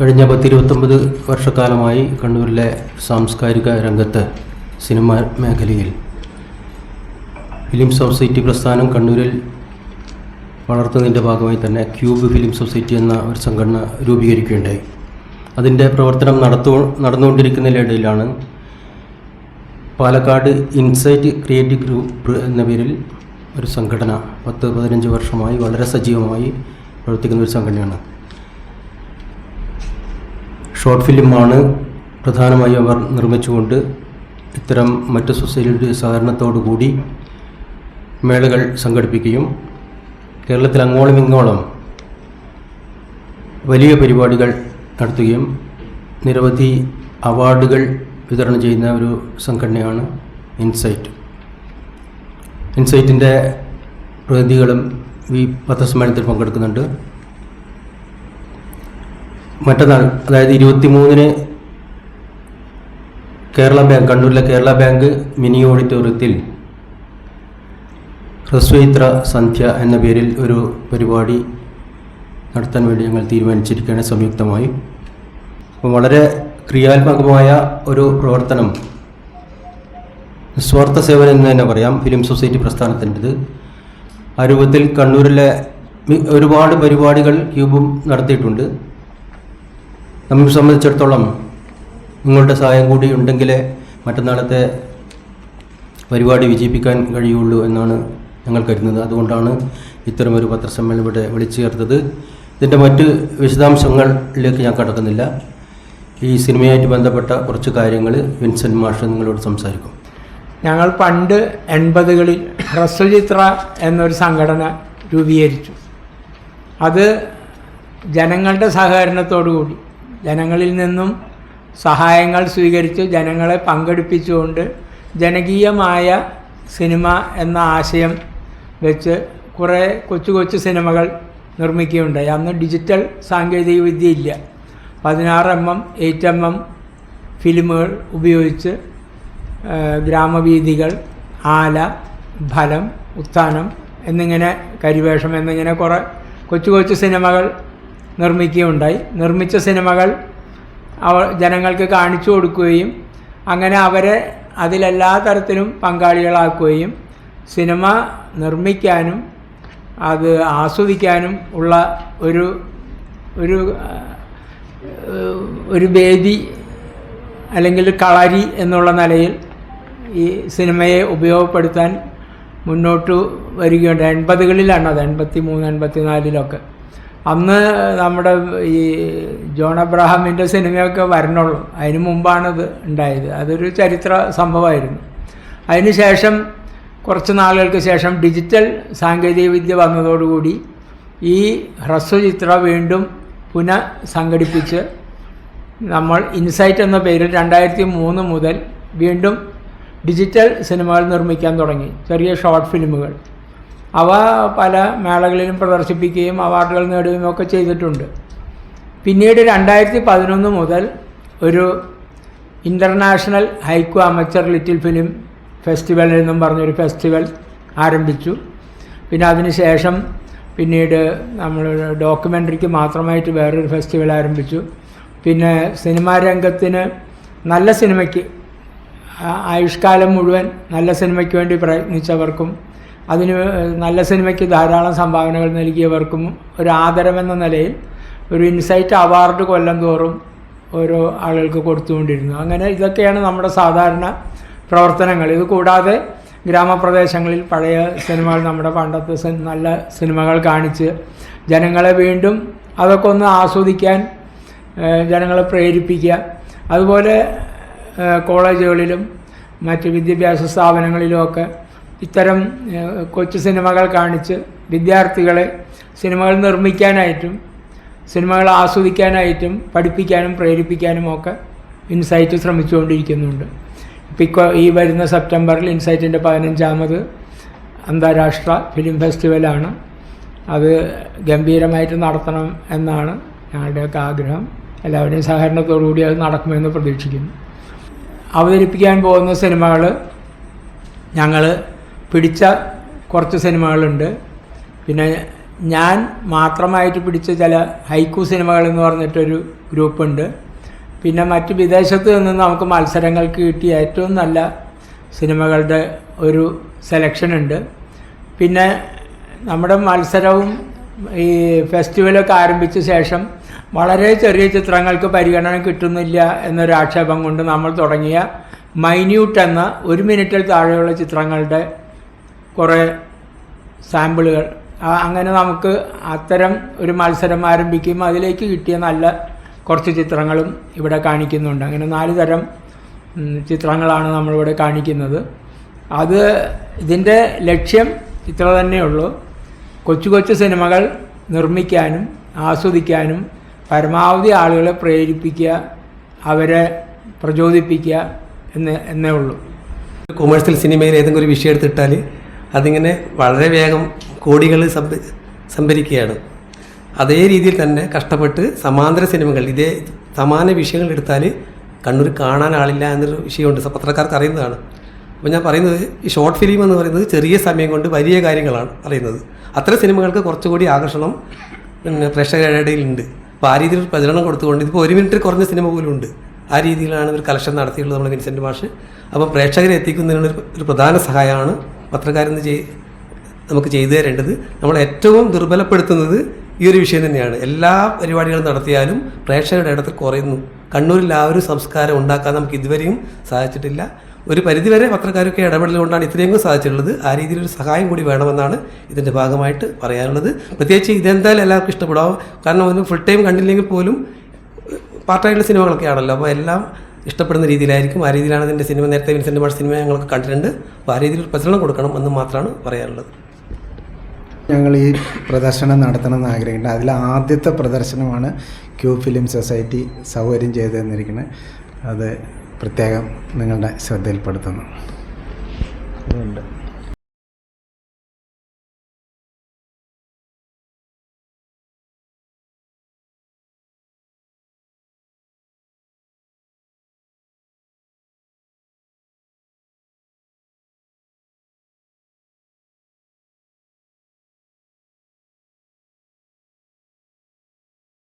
കഴിഞ്ഞ പത്തിരുപത്തൊമ്പത് വർഷക്കാലമായി കണ്ണൂരിലെ സാംസ്കാരിക രംഗത്ത് സിനിമ മേഖലയിൽ ഫിലിം സൊസൈറ്റി പ്രസ്ഥാനം കണ്ണൂരിൽ വളർത്തുന്നതിന്റെ ഭാഗമായി തന്നെ ക്യൂബ് ഫിലിം സൊസൈറ്റി എന്ന ഒരു സംഘടന രൂപീകരിക്കുകയുണ്ടായി. അതിന്റെ പ്രവർത്തനം നടത്തു നടന്നുകൊണ്ടിരിക്കുന്നതിനിടയിലാണ് പാലക്കാട് ഇൻസൈറ്റ് ക്രിയേറ്റീവ് ഗ്രൂപ്പ് എന്ന പേരിൽ ഒരു സംഘടന പത്ത് പതിനഞ്ച് വർഷമായി വളരെ സജീവമായി പ്രവർത്തിക്കുന്ന ഒരു സംഘടനയാണ്. ഷോർട്ട് ഫിലിമാണ് പ്രധാനമായും അവർ നിർമ്മിച്ചുകൊണ്ട് ഇത്തരം മറ്റ് സൊസൈറ്റിയുടെ സഹകരണത്തോടു കൂടി മേളകൾ സംഘടിപ്പിക്കുകയും കേരളത്തിൽ അങ്ങോളം ഇങ്ങോളം വലിയ പരിപാടികൾ നടത്തുകയും നിരവധി അവാർഡുകൾ വിതരണം ചെയ്യുന്ന ഒരു സംഘടനയാണ് ഇൻസൈറ്റ്. ഇൻസൈറ്റിന്റെ പ്രതിനിധികളും ഈ പത്രസമ്മേളനത്തിൽ പങ്കെടുക്കുന്നുണ്ട്. മറ്റന്നാൾ അതായത് ഇരുപത്തി മൂന്നിന് കേരള ബാങ്ക് കണ്ണൂരിലെ കേരള ബാങ്ക് മിനി ഓഡിറ്റോറിയത്തിൽ ഹ്രസ്വയിത്ര സന്ധ്യ എന്ന പേരിൽ ഒരു പരിപാടി നടത്താൻ വേണ്ടി ഞങ്ങൾ തീരുമാനിച്ചിരിക്കുകയാണ് സംയുക്തമായി. അപ്പോൾ വളരെ ക്രിയാത്മകമായ ഒരു പ്രവർത്തനം. നിസ്വാർത്ഥ സേവനം എന്ന് തന്നെ പറയാം ഫിലിം സൊസൈറ്റി പ്രസ്ഥാനത്തിന്റെത്. ആ രൂപത്തിൽ കണ്ണൂരിലെ ഒരുപാട് പരിപാടികൾ ക്യൂബും നടത്തിയിട്ടുണ്ട്. നമ്മെ സംബന്ധിച്ചിടത്തോളം നിങ്ങളുടെ സഹായം കൂടി ഉണ്ടെങ്കിലേ മറ്റന്നാളത്തെ പരിപാടി വിജയിപ്പിക്കാൻ കഴിയുള്ളൂ എന്നാണ് ഞങ്ങൾ കരുതുന്നത്. അതുകൊണ്ടാണ് ഇത്തരമൊരു പത്രസമ്മേളനം ഇവിടെ വിളിച്ചു ചേർത്തത് ഇതിന്റെ മറ്റ് വിശദാംശങ്ങളിലേക്ക് ഞാൻ കടക്കുന്നില്ല. ഈ സിനിമയായിട്ട് ബന്ധപ്പെട്ട കുറച്ച് കാര്യങ്ങൾ വിൻസെന്റ് മാഷ് നിങ്ങളോട് സംസാരിക്കും. ഞങ്ങൾ പണ്ട് എൺപതുകളിൽ ഹ്രസ്വചിത്ര എന്നൊരു സംഘടന രൂപീകരിച്ചു. അത് ജനങ്ങളുടെ സഹകരണത്തോടു കൂടി ജനങ്ങളിൽ നിന്നും സഹായങ്ങൾ സ്വീകരിച്ച് ജനങ്ങളെ പങ്കെടുപ്പിച്ചുകൊണ്ട് ജനകീയമായ സിനിമ എന്ന ആശയം വെച്ച് കുറേ കൊച്ചു കൊച്ചു സിനിമകൾ നിർമ്മിക്കുകയുണ്ടായി. അന്ന് ഡിജിറ്റൽ സാങ്കേതിക വിദ്യ ഇല്ല പതിനാറ് M M eight M M ഫിലിമുകൾ ഉപയോഗിച്ച് ഗ്രാമവീഥികൾ ആല ഫലം ഉത്ഥാനം എന്നിങ്ങനെ കരിവേഷം എന്നിങ്ങനെ കുറേ കൊച്ചു കൊച്ചു സിനിമകൾ നിർമ്മിക്കുകയുണ്ടായി. നിർമ്മിച്ച സിനിമകൾ അവ ജനങ്ങൾക്ക് കാണിച്ചു കൊടുക്കുകയും അങ്ങനെ അവരെ അതിലെല്ലാ തരത്തിലും പങ്കാളികളാക്കുകയും സിനിമ നിർമ്മിക്കാനും അത് ആസ്വദിക്കാനും ഉള്ള ഒരു ഒരു ഒരു വേദി അല്ലെങ്കിൽ കളരി എന്നുള്ള നിലയിൽ ഈ സിനിമയെ ഉപയോഗപ്പെടുത്താൻ മുന്നോട്ട് വരികയുണ്ട് എൺപതുകളിലാണ് അത് എൺപത്തി മൂന്ന് എൺപത്തി നാലിലൊക്കെ അന്ന് നമ്മുടെ ഈ ജോൺ അബ്രഹാമിന്റെ സിനിമയൊക്കെ വരണുള്ളൂ. അതിന് മുമ്പാണത് ഉണ്ടായത്. അതൊരു ചരിത്ര സംഭവമായിരുന്നു. അതിനുശേഷം കുറച്ച് നാളുകൾക്ക് ശേഷം ഡിജിറ്റൽ സാങ്കേതികവിദ്യ വന്നതോടുകൂടി ഈ ഹ്രസ്വചിത്ര വീണ്ടും പുനഃസംഘടിപ്പിച്ച് നമ്മൾ ഇൻസൈറ്റ് എന്ന പേരിൽ രണ്ടായിരത്തി മൂന്ന് മുതൽ വീണ്ടും ഡിജിറ്റൽ സിനിമകൾ നിർമ്മിക്കാൻ തുടങ്ങി. ചെറിയ ഷോർട്ട് ഫിലിമുകൾ. അവ പല മേളകളിലും പ്രദർശിപ്പിക്കുകയും അവാർഡുകൾ നേടുകയും ഒക്കെ ചെയ്തിട്ടുണ്ട്. പിന്നീട് രണ്ടായിരത്തി പതിനൊന്ന് മുതൽ ഒരു international haiku amateur little film festival എന്നും പറഞ്ഞൊരു ഫെസ്റ്റിവൽ ആരംഭിച്ചു. പിന്നെ അതിനുശേഷം പിന്നീട് നമ്മൾ ഡോക്യുമെന്ററിക്ക് മാത്രമായിട്ട് വേറൊരു ഫെസ്റ്റിവൽ ആരംഭിച്ചു. പിന്നെ സിനിമാ രംഗത്തിന് നല്ല സിനിമയ്ക്ക് ആയുഷ്കാലം മുഴുവൻ നല്ല സിനിമയ്ക്ക് വേണ്ടി പ്രയത്നിച്ചവർക്കും അതിന് നല്ല സിനിമയ്ക്ക് ധാരാളം സംഭാവനകൾ നൽകിയവർക്കും ഒരു ആദരമെന്ന നിലയിൽ ഒരു ഇൻസൈറ്റ് അവാർഡ് കൊല്ലം തോറും ഓരോ ആളുകൾക്ക് കൊടുത്തുകൊണ്ടിരുന്നു. അങ്ങനെ ഇതൊക്കെയാണ് നമ്മുടെ സാധാരണ പ്രവർത്തനങ്ങൾ. ഇത് കൂടാതെ ഗ്രാമപ്രദേശങ്ങളിൽ പഴയ സിനിമകൾ നമ്മുടെ പണ്ടത്തെ നല്ല സിനിമകൾ കാണിച്ച് ജനങ്ങളെ വീണ്ടും അതൊക്കെ ഒന്ന് ആസ്വദിക്കാൻ ജനങ്ങളെ പ്രേരിപ്പിക്കുക. അതുപോലെ കോളേജുകളിലും മറ്റ് വിദ്യാഭ്യാസ സ്ഥാപനങ്ങളിലുമൊക്കെ ഇത്തരം കൊച്ചു സിനിമകൾ കാണിച്ച് വിദ്യാർത്ഥികളെ സിനിമകൾ നിർമ്മിക്കാനായിട്ടും സിനിമകൾ ആസ്വദിക്കാനായിട്ടും പഠിപ്പിക്കാനും പ്രേരിപ്പിക്കാനും ഒക്കെ ഇൻസൈറ്റ് ശ്രമിച്ചുകൊണ്ടിരിക്കുന്നുണ്ട്. ഇപ്പം ഈ വരുന്ന സെപ്റ്റംബറിൽ ഇൻസൈറ്റിന്റെ പതിനഞ്ചാമത് അന്താരാഷ്ട്ര ഫിലിം ഫെസ്റ്റിവലാണ്. അത് ഗംഭീരമായിട്ട് നടത്തണം എന്നാണ് ഞങ്ങളുടെയൊക്കെ ആഗ്രഹം. എല്ലാവരുടെയും സഹകരണത്തോടു കൂടി അത് നടക്കുമെന്ന് പ്രതീക്ഷിക്കുന്നു. അവതരിപ്പിക്കാൻ പോകുന്ന സിനിമകൾ ഞങ്ങൾ പിടിച്ച കുറച്ച് സിനിമകളുണ്ട്. പിന്നെ ഞാൻ മാത്രമായിട്ട് പിടിച്ച ചില ഹൈക്കു സിനിമകൾ എന്ന് പറഞ്ഞിട്ടൊരു ഗ്രൂപ്പുണ്ട്. പിന്നെ മറ്റ് വിദേശത്ത് നിന്ന് നമുക്ക് മത്സരങ്ങൾക്ക് കിട്ടിയ ഏറ്റവും നല്ല സിനിമകളുടെ ഒരു സെലക്ഷൻ ഉണ്ട്. പിന്നെ നമ്മുടെ മത്സരവും ഈ ഫെസ്റ്റിവലൊക്കെ ആരംഭിച്ച ശേഷം വളരെ ചെറിയ ചിത്രങ്ങൾക്ക് പരിഗണന കിട്ടുന്നില്ല എന്നൊരു ആക്ഷേപം കൊണ്ട് നമ്മൾ തുടങ്ങിയ മൈന്യൂട്ട് എന്ന ഒരു മിനിറ്റിൽ താഴെയുള്ള ചിത്രങ്ങളുടെ കുറേ സാമ്പിളുകൾ. അങ്ങനെ നമുക്ക് അത്തരം ഒരു മത്സരം ആരംഭിക്കുകയും അതിലേക്ക് കിട്ടിയ നല്ല കുറച്ച് ചിത്രങ്ങളും ഇവിടെ കാണിക്കുന്നുണ്ട്. അങ്ങനെ നാല് തരം ചിത്രങ്ങളാണ് നമ്മളിവിടെ കാണിക്കുന്നത്. അത് ഇതിന്റെ ലക്ഷ്യം ഇത്ര തന്നെയുള്ളൂ കൊച്ചു കൊച്ചു സിനിമകൾ നിർമ്മിക്കാനും ആസ്വദിക്കാനും പരമാവധി ആളുകളെ പ്രേരിപ്പിക്കുക അവരെ പ്രചോദിപ്പിക്കുക എന്ന് എന്നേ ഉള്ളൂ. കൊമേഴ്സ്യൽ സിനിമയിൽ ഏതെങ്കിലും ഒരു വിഷയം എടുത്തിട്ടാൽ അതിങ്ങനെ വളരെ വേഗം കോടികൾ സംഭ സംഭരിക്കുകയാണ്. അതേ രീതിയിൽ തന്നെ കഷ്ടപ്പെട്ട് സമാന്തര സിനിമകൾ ഇതേ സമാന വിഷയങ്ങൾ എടുത്താൽ കണ്ണൂർ കാണാൻ ആളില്ല എന്നൊരു വിഷയമുണ്ട്. പത്രക്കാർക്ക് അറിയുന്നതാണ്. അപ്പോൾ ഞാൻ പറയുന്നത് ഈ ഷോർട്ട് ഫിലിം എന്ന് പറയുന്നത് ചെറിയ സമയം കൊണ്ട് വലിയ കാര്യങ്ങളാണ് അറിയുന്നത് അത്ര സിനിമകൾക്ക് കുറച്ചുകൂടി ആകർഷണം പിന്നെ പ്രേക്ഷകരുടെ ഇടയിലുണ്ട് അപ്പോൾ ആ രീതിയിൽ പ്രചരണം കൊടുത്തുകൊണ്ട് ഇതിപ്പോൾ ഒരു മിനിറ്റ് കുറഞ്ഞ സിനിമ പോലും ഉണ്ട്. ആ രീതിയിലാണ് ഒരു കളക്ഷൻ നടത്തിയിട്ടുള്ളത് നമ്മൾ വിൻസെന്റ് മാഷ്. അപ്പോൾ പ്രേക്ഷകരെ എത്തിക്കുന്നതിനുള്ള ഒരു പ്രധാന സഹായമാണ് പത്രക്കാരെന്ന് ചെയ് നമുക്ക് ചെയ്തു തരേണ്ടത്. നമ്മൾ ഏറ്റവും ദുർബലപ്പെടുത്തുന്നത് ഈ ഒരു വിഷയം തന്നെയാണ്. എല്ലാ പരിപാടികളും നടത്തിയാലും പ്രേക്ഷകരുടെ ഇടത്തിൽ കുറയുന്നു. കണ്ണൂരിൽ ആ ഒരു സംസ്കാരം ഉണ്ടാക്കാൻ നമുക്ക് ഇതുവരെയും സാധിച്ചിട്ടില്ല. ഒരു പരിധിവരെ പത്രക്കാരൊക്കെ ഇടപെടൽ കൊണ്ടാണ് ഇത്രയും സാധിച്ചിട്ടുള്ളത്. ആ രീതിയിലൊരു സഹായം കൂടി വേണമെന്നാണ് ഇതിന്റെ ഭാഗമായിട്ട് പറയാനുള്ളത്. പ്രത്യേകിച്ച് ഇതെന്തായാലും എല്ലാവർക്കും ഇഷ്ടപ്പെടാവും. കാരണം ഒന്ന് ഫുൾ ടൈം കണ്ടില്ലെങ്കിൽ പോലും പാർട്ടായിട്ടുള്ള സിനിമകളൊക്കെ ആണല്ലോ അപ്പോൾ എല്ലാം ഇഷ്ടപ്പെടുന്ന രീതിയിലായിരിക്കും. ആ രീതിയിലാണ് അതിന്റെ സിനിമ നേരത്തെ വിൻസെന്റ് മാഷ് സിനിമ ഞങ്ങൾക്ക് കണ്ടിട്ടുണ്ട്. അപ്പോൾ ആ രീതിയിൽ പ്രചരണം കൊടുക്കണം എന്ന് മാത്രമാണ് പറയാനുള്ളത്. ഞങ്ങൾ ഈ പ്രദർശനം നടത്തണമെന്ന് ആഗ്രഹിക്കുന്നുണ്ട്. അതിൽ ആദ്യത്തെ പ്രദർശനമാണ് ക്യൂ ഫിലിം സൊസൈറ്റി സൗകര്യം ചെയ്തു തന്നിരിക്കുന്നത് അത് പ്രത്യേകം നിങ്ങളുടെ ശ്രദ്ധയിൽപ്പെടുത്തുന്നു. അതുകൊണ്ട്